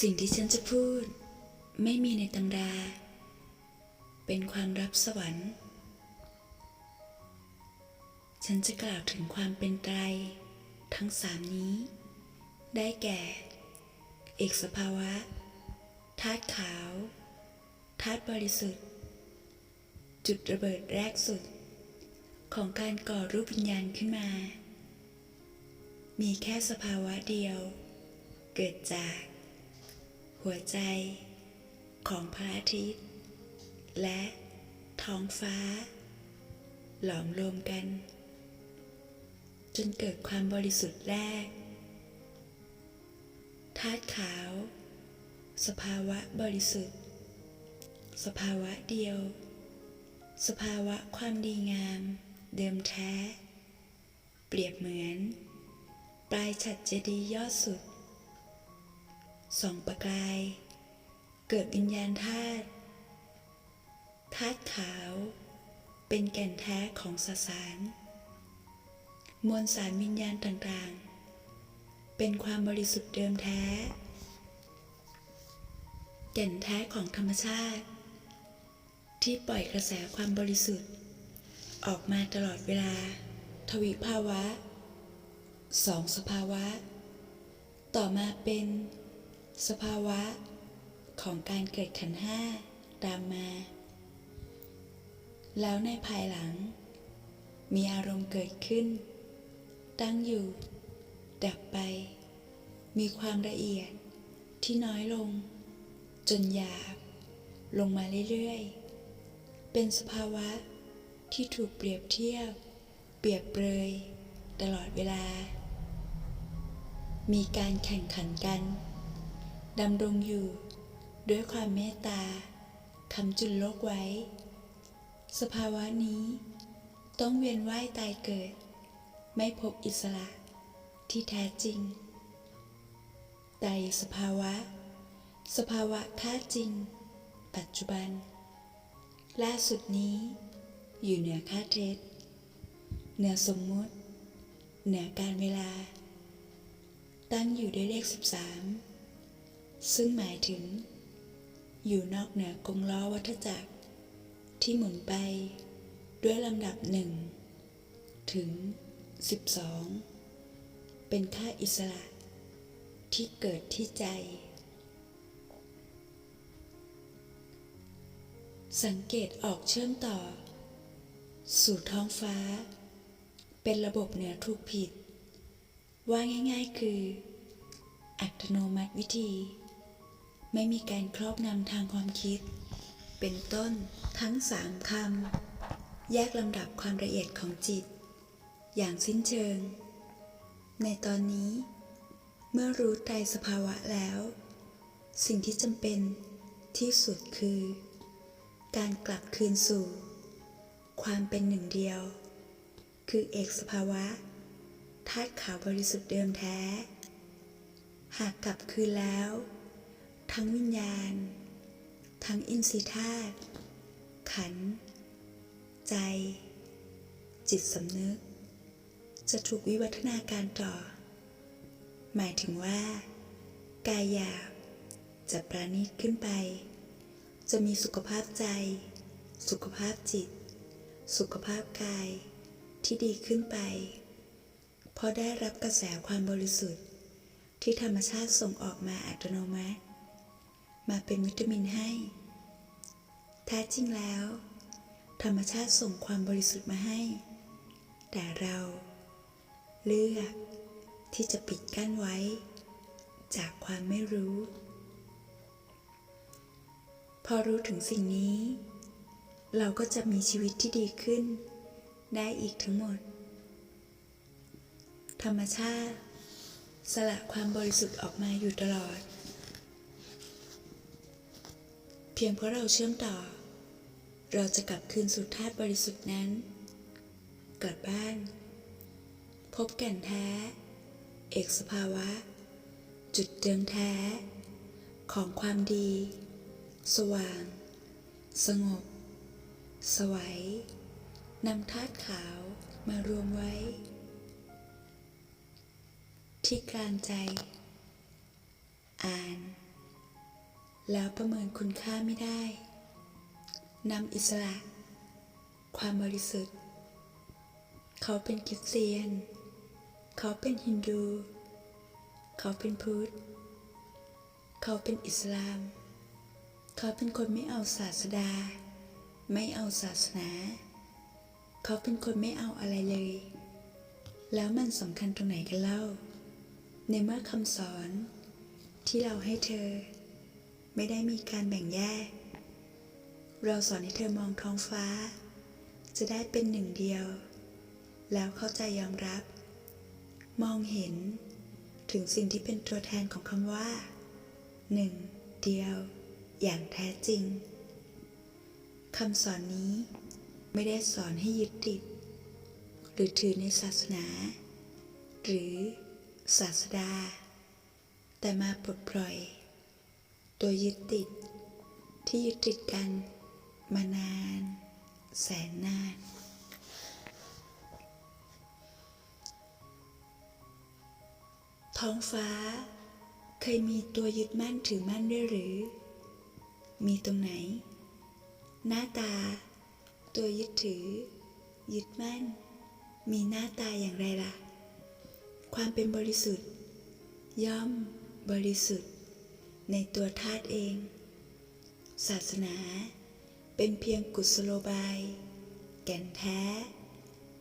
สิ่งที่ฉันจะพูด ไม่มีในตำรา เป็นความรับสวรรค์ ฉันจะกล่าวถึงความเป็นไตร ทั้งสามนี้ ได้แก่ เอกสภาวะธาตุขาวธาตุบริสุทธิ์ จุดระเบิดแรกสุด ของการก่อรูปวิญญาณขึ้นมา มีแค่สภาวะเดียว เกิดจาก หัวใจของพระอาทิตย์ และท้องฟ้า หลอมรวมกัน จนเกิดความบริสุทธิ์แรกธาตุขาว สภาวะบริสุทธิ์ สภาวะเดียว สภาวะความดีงาม เดิมแท้ เปรียบเหมือน ปลายฉัดเจดีย์ยอดสุด ส่องประกาย เกิดวิญญาณธาตุธาตุขาว เป็นแก่นแท้ของสสาร มวลสารวิญญาณต่างๆ เป็นความบริสุทธิ์เดิมแท้ แก่นแท้ของธรรมชาติ ที่ปล่อยกระแสความบริสุทธิ์ ออกมาตลอดเวลา ทวิภาวะสองสภาวะ ต่อมาเป็น สภาวะของการเกิดขันห้าตามมา แล้วในภายหลัง มีอารมณ์เกิดขึ้น ตั้งอยู่ ดับไป มีความละเอียดที่น้อยลง จนหยาบ ลงมาเรื่อยๆ เป็นสภาวะที่ถูกเปรียบเทียบ เปรียบเปรย ตลอดเวลา มีการแข่งขันกัน ดำรงอยู่ ด้วยความเมตตาคำจุนโลกไว้ สภาวะนี้ ต้องเวียนว่ายตายเกิด ไม่พบอิสระที่แท้จริงใดสภาวะ สภาวะค่าจริง ปัจจุบัน ล่าสุดนี้อยู่เหนือค่าเท็จ เหนือสมมุติ เหนือการเวลา ตั้งอยู่ด้วยเลข 13 ซึ่งหมายถึง อยู่นอกเหนือกงล้อวัฏจักร ที่หมุนไปด้วยลำดับหนึ่งถึง 12 เป็นค่าอิสระ ที่เกิดที่ใจ สังเกตออกเชื่อมต่อ สู่ท้องฟ้า เป็นระบบเหนือถูกผิด ว่าง่ายๆคือ อัตโนมัติวิธี ไม่มีการครอบงำทางความคิด เป็นต้นทั้งสามคำแยกลำดับความละเอียดของจิต อย่างสิ้นเชิง ในตอนนี้ เมื่อรู้ไตรสภาวะแล้ว สิ่งที่จำเป็นที่สุดคือ การกลับคืนสู่ ความเป็นหนึ่งเดียว คือเอกสภาวะธาตุขาวบริสุทธิ์เดิมแท้ หากกลับคืนแล้ว ทั้งวิญญาณ ทั้งอินทรีย์ธาตุ ขันธ์ใจ จิตสำนึก จะถูกวิวัฒนาการต่อ หมายถึงว่า กายหยาบจะประณีตขึ้นไป จะมีสุขภาพใจ สุขภาพจิต สุขภาพกายที่ดีขึ้นไป เพราะได้รับกระแสความบริสุทธิ์ที่ธรรมชาติส่งออกมาอัตโนมัติ มาเป็นวิตามินให้ แท้จริงแล้ว ธรรมชาติส่งความบริสุทธิ์มาให้ แต่เราเลือกที่จะปิดกั้นไว้ จากความไม่รู้ พอรู้ถึงสิ่งนี้ เราก็จะมีชีวิตที่ดีขึ้น ได้อีกทั้งหมด ธรรมชาติ สละความบริสุทธิ์ออกมาอยู่ตลอด พียงเพราะเราเชื่อมต่อ เราจะกลับคืนสู่ธาตุบริสุทธิ์นั้น กลับบ้าน พบแก่นแท้ เอกสภาวะ จุดเดิมแท้ ของความดี สว่าง สงบ สวัยนำธาตุขาวมารวมไว้ ที่กลางใจ อ่าน แล้วประเมินคุณค่าไม่ได้นำอิสระ ความบริสุทธิ์ เขาเป็นคริสเตียน เขาเป็นฮินดู เขาเป็นพุทธ เขาเป็นอิสลาม เขาเป็นคนไม่เอาศาสดา ไม่เอาศาสนา เขาเป็นคนไม่เอาอะไรเลย แล้วมันสำคัญตรงไหนกันเล่า ในเมื่อคำสอนที่เราให้เธอ ไม่ได้มีการแบ่งแยก เราสอนให้เธอมองท้องฟ้า จะได้เป็นหนึ่งเดียว แล้วเข้าใจยอมรับ มองเห็นถึงสิ่งที่เป็นตัวแทนของคำว่า หนึ่ง เดียว อย่างแท้จริงคำสอนนี้ไม่ได้สอนให้ยึดติด หรือถือในศาสนา หรือศาสดา แต่มาปลดปล่อย ตัวยึดติด ที่ยึดติดกันมานาน แสนนาน ท้องฟ้า เคยมีตัวยึดมั่นถือมั่นด้วยหรือ มีตรงไหน หน้าตา ตัวยึดถือ ยึดมั่น มีหน้าตาอย่างไรล่ะ ความเป็นบริสุทธิ์ ย่อมบริสุทธิ์ ในตัวธาตุเอง ศาสนาเป็นเพียงกุศโลบาย แก่นแท้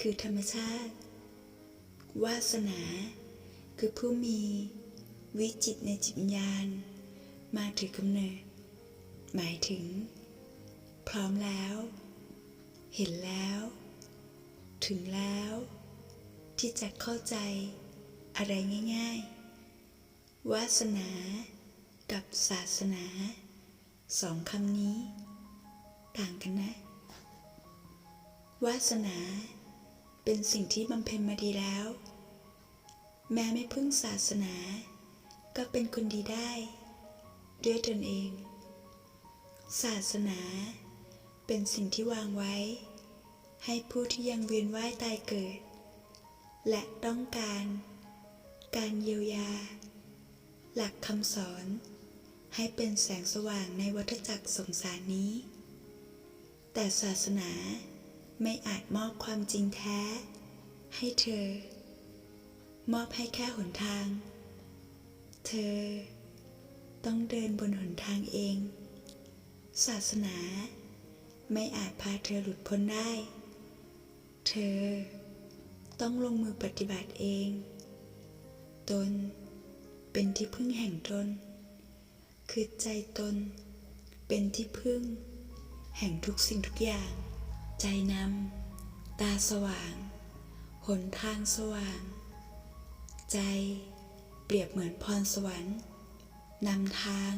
คือธรรมชาติ วาสนา คือผู้มี วิจิตในจิตญญาณ มาถือกำเนิด หมายถึง พร้อมแล้ว เห็นแล้ว ถึงแล้ว ที่จะเข้าใจอะไรง่าย ๆ วาสนา กับศาสนาสองคำนี้ ต่างกันนะ วาสนาเป็นสิ่งที่บำเพ็ญมาดีแล้ว แม้ไม่พึ่งศาสนา ก็เป็นคนดีได้ ด้วยตนเอง ศาสนาเป็นสิ่งที่วางไว้ ให้ผู้ที่ยังเวียนว่ายตายเกิด และต้องการ การเยียวยา หลักคำสอน ให้เป็นแสงสว่างในวัฏจักรสงสารนี้ แต่ศาสนาไม่อาจมอบความจริงแท้ ให้เธอ มอบให้แค่หนทาง เธอต้องเดินบนหนทางเอง ศาสนาไม่อาจพาเธอหลุดพ้นได้ เธอต้องลงมือปฏิบัติเอง ตนเป็นที่พึ่งแห่งตน คือใจตน เป็นที่พึ่ง แห่งทุกสิ่งทุกอย่าง ใจนำตาสว่าง หนทางสว่าง ใจเปรียบเหมือนพรสวรรค์นำทาง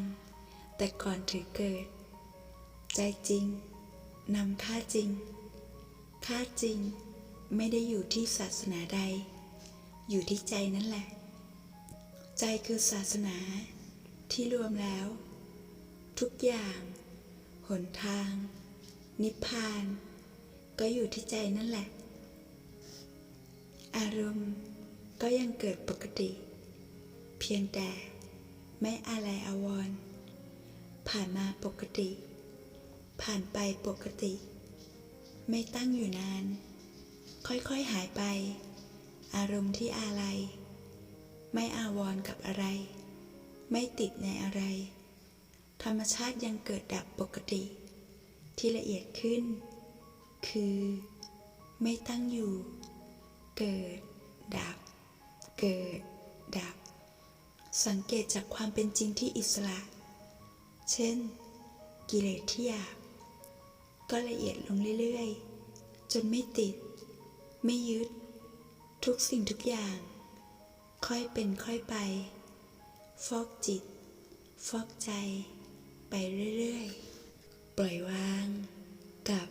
แต่ก่อนถือเกิด ใจจริงนำค่าจริง ค่าจริงไม่ได้อยู่ที่ศาสนาใด อยู่ที่ใจนั่นแหละ ใจคือศาสนา ที่รวมแล้ว ทุกอย่าง หนทาง นิพพาน ก็อยู่ที่ใจนั่นแหละ อารมณ์ก็ยังเกิดปกติ เพียงแต่ไม่อะไรอาวร ผ่านมาปกติ ผ่านไปปกติ ไม่ตั้งอยู่นาน ค่อยๆหายไป อารมณ์ที่อะไร ไม่อาวรกับอะไร ไม่ติดในอะไร ธรรมชาติยังเกิดดับปกติ ที่ละเอียดขึ้น คือ ไม่ตั้งอยู่ เกิด ดับ เกิด ดับ สังเกตจากความเป็นจริงที่อิสระ เช่น กิเลสที่หยาบก็ละเอียดลงเรื่อยๆ จนไม่ติด ไม่ยึด ทุกสิ่งทุกอย่าง ค่อยเป็นค่อยไป ฟอกจิต ฟอกใจ ไปเรื่อยๆ ปล่อยวาง กับ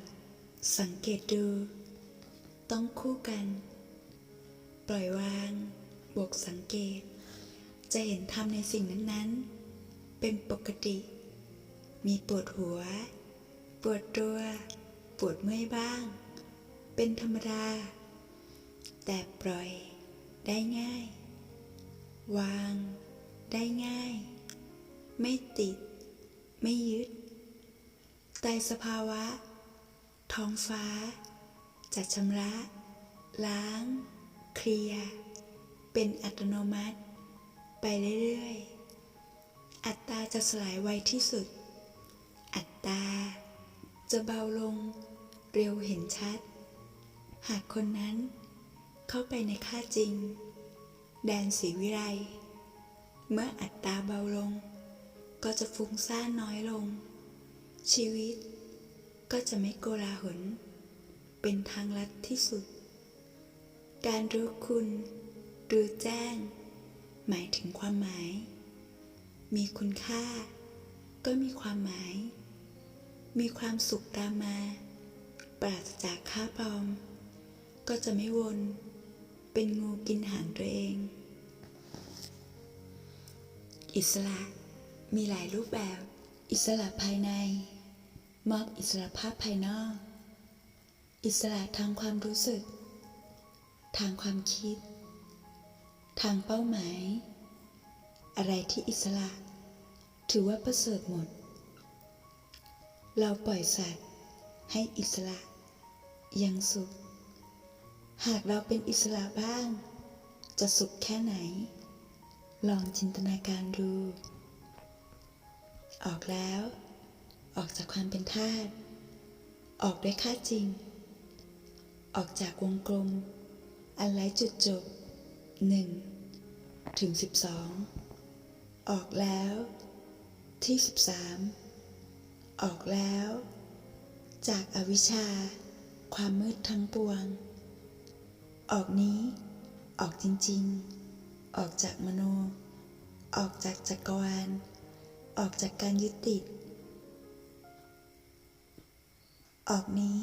สังเกตดู ต้องคู่กัน ปล่อยวาง บวกสังเกต จะเห็นธรรมในสิ่งนั้นๆ เป็นปกติ มีปวดหัว ปวดตัว ปวดเมื่อยบ้าง เป็นธรรมดา แต่ปล่อยได้ง่าย วาง ได้ง่าย ไม่ติด ไม่ยึดไตรสภาวะ ท้องฟ้าจัดชำระ ล้าง เคลีย เป็นอัตโนมัติ ไปเรื่อยๆ อัตตาจะสลายไวที่สุด อัตตา จะเบาลง เร็วเห็นชัด หากคนนั้นเข้าไปในค่าจริง แดนสีวิไล เมื่ออัตตาเบาลง ก็จะฟุ้งซ่านน้อยลง ชีวิตก็จะไม่โกลาหล เป็นทางลัดที่สุด การรู้คุณรู้แจ้ง หมายถึงความหมาย มีคุณค่า ก็มีความหมาย มีความสุขตามมา ปราศจากค่าปลอม ก็จะไม่วน เป็นงูกินหางตัวเอง อิสระ มีหลายรูปแบบ อิสระภายใน มอบอิสระภาพภายนอก อิสระทางความรู้สึก ทางความคิด ทางเป้าหมาย อะไรที่อิสระ ถือว่าประเสริฐหมด เราปล่อยสัตว์ให้อิสระยังสุข หากเราเป็นอิสระบ้าง จะสุขแค่ไหน ลองจินตนาการดู ออกแล้ว ออกจากความเป็นทาสออกด้วยค่าจริง ออกจากวงกลม อันไร้จุดจบหนึ่งถึงสิบสองออกแล้ว ที่สิบสามออกแล้ว จากอาวิชชา ความมืดทั้งปวง ออกนี้ ออกจริง ๆ ออกจากมโน ออกจากจักรวาล ออกจากการยึดติด ออกนี้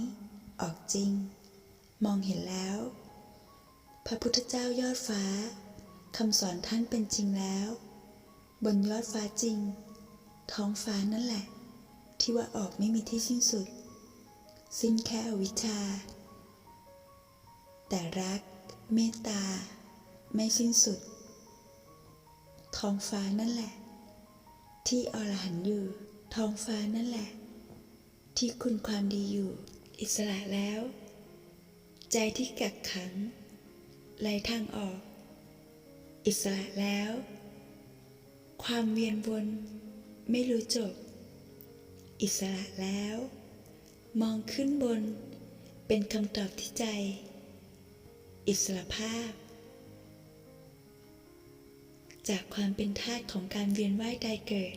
ออกจริง มองเห็นแล้ว พระพุทธเจ้ายอดฟ้าคำสอนท่านเป็นจริงแล้ว บนยอดฟ้าจริง ท้องฟ้านั่นแหละ ที่ว่าออกไม่มีที่สิ้นสุด สิ้นแค่อวิชชา แต่รัก เมตตา ไม่สิ้นสุด ท้องฟ้านั่นแหละ ที่อรหันต์อยู่ ท้องฟ้านั่นแหละ ที่คุณความดีอยู่ อิสระแล้ว ใจที่กักขังไร้ทางออก อิสระแล้ว ความเวียนวนไม่รู้จบ อิสระแล้ว มองขึ้นบนเป็นคำตอบที่ใจ อิสระภาพ จากความเป็นทาสของการเวียนว่ายตายเกิด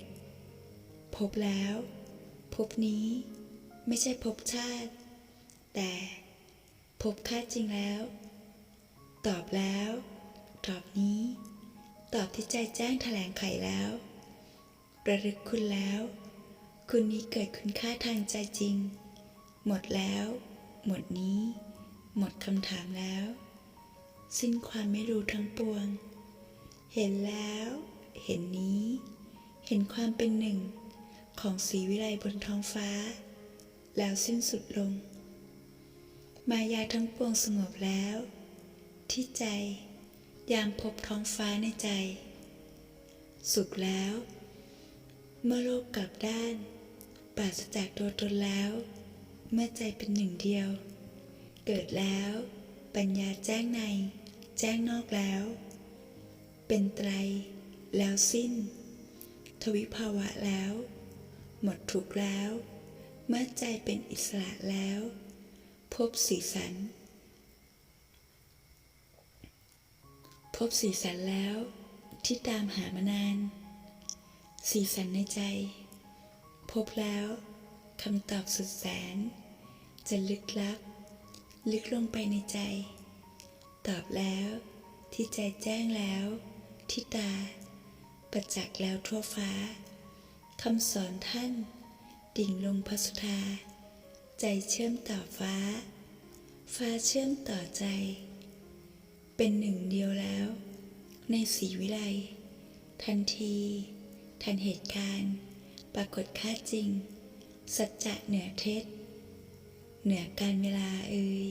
พบแล้ว พบนี้ไม่ใช่พบชาติ แต่พบค่าจริงแล้ว ตอบแล้ว ตอบนี้ ตอบที่ใจแจ้งแถลงไขแล้วระลึกคุณแล้ว คุณนี้เกิดคุณค่าทางใจจริง หมดแล้ว หมดนี้ หมดคำถามแล้ว สิ้นความไม่รู้ทั้งปวง เห็นแล้ว เห็นนี้ เห็นความเป็นหนึ่ง ของสีวิไลบนท้องฟ้า แล้วสิ้นสุดลง มายาทั้งปวงสงบแล้ว ที่ใจยามพบท้องฟ้าในใจ สุขแล้ว เมื่อโลกกลับด้านปราศจากตัวตนแล้ว เมื่อใจเป็นหนึ่งเดียว เกิดแล้ว ปัญญาแจ้งใน แจ้งนอกแล้ว เป็นไตร แล้วสิ้น ทวิภาวะแล้ว หมดทุกข์แล้ว เมื่อใจเป็นอิสระแล้ว พบสีสัน พบสีสันแล้ว ที่ตามหามานาน สีสันในใจ พบแล้วคำตอบสุดแสน จะลึกลับลึกลงไปในใจ ตอบแล้วที่ใจแจ้งแล้ว ที่ตา ประจักษ์แล้วทั่วฟ้าคำสอนท่าน ดิ่งลงพระสุธา ใจเชื่อมต่อฟ้า ฟ้าเชื่อมต่อใจ เป็นหนึ่งเดียวแล้ว ในสีวิไลทันที ทันเหตุการณ์ ปรากฏค่าจริง สัจจะเหนือเท็จ เหนือการเวลาเอ่ย